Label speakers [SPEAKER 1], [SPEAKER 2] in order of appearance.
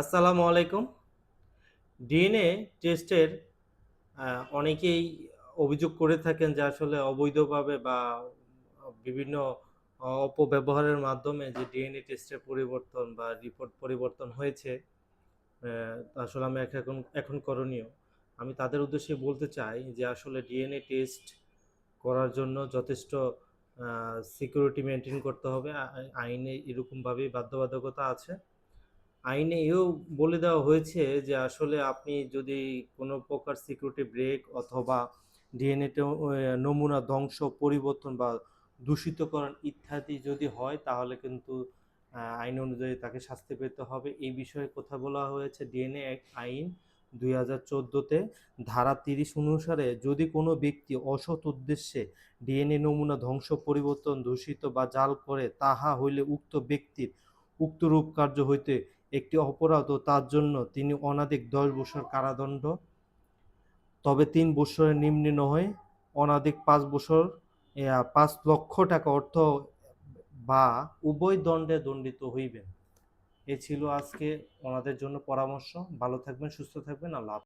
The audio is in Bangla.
[SPEAKER 1] আসসালামু আলাইকুম। ডিএনএ টেস্টের অনেকেই অভিযোগ করে থাকেন যে আসলে অবৈধভাবে বা বিভিন্ন অপব্যবহারের মাধ্যমে যে ডিএনএ টেস্টের পরিবর্তন বা রিপোর্ট পরিবর্তন হয়েছে আসলে আমি এখন এখন করণীয়। আমি তাদের উদ্দেশ্যে বলতে চাই যে আসলে ডিএনএ টেস্ট করার জন্য যথেষ্ট সিকিউরিটি মেনটেন করতে হবে। আইনে এরকমভাবেই বাধ্যবাধকতা আছে। আইনে এও বলে দেওয়া হয়েছে যে আসলে আপনি যদি কোনো প্রকার সিকিউরিটি ব্রেক অথবা ডিএনএ নমুনা ধ্বংস, পরিবর্তন বা দূষিতকরণ ইত্যাদি যদি হয়, তাহলে কিন্তু আইন অনুযায়ী তাকে শাস্তি পেতে হবে। এই বিষয়ে কথা বলা হয়েছে ডিএনএ আইন দুই হাজার চোদ্দোতে। ধারা তিরিশ অনুসারে যদি কোনো ব্যক্তি অসৎ উদ্দেশ্যে ডিএনএ নমুনা ধ্বংস, পরিবর্তন, দূষিত বা জাল করে, তাহা হইলে উক্ত ব্যক্তির উক্ত রূপ কার্য হইতে একটি অপরাধ ও তার জন্য তিনি অনাদিক দশ বছর কারাদণ্ড, তবে তিন বছরের নিম্নে নয় অনাদিক পাঁচ বছর পাঁচ লক্ষ টাকা অর্থ বা উভয় দণ্ডে দণ্ডিত হইবেন। এ ছিল আজকে ওনাদের জন্য পরামর্শ। ভালো থাকবেন, সুস্থ থাকবেন। আল্লাহ।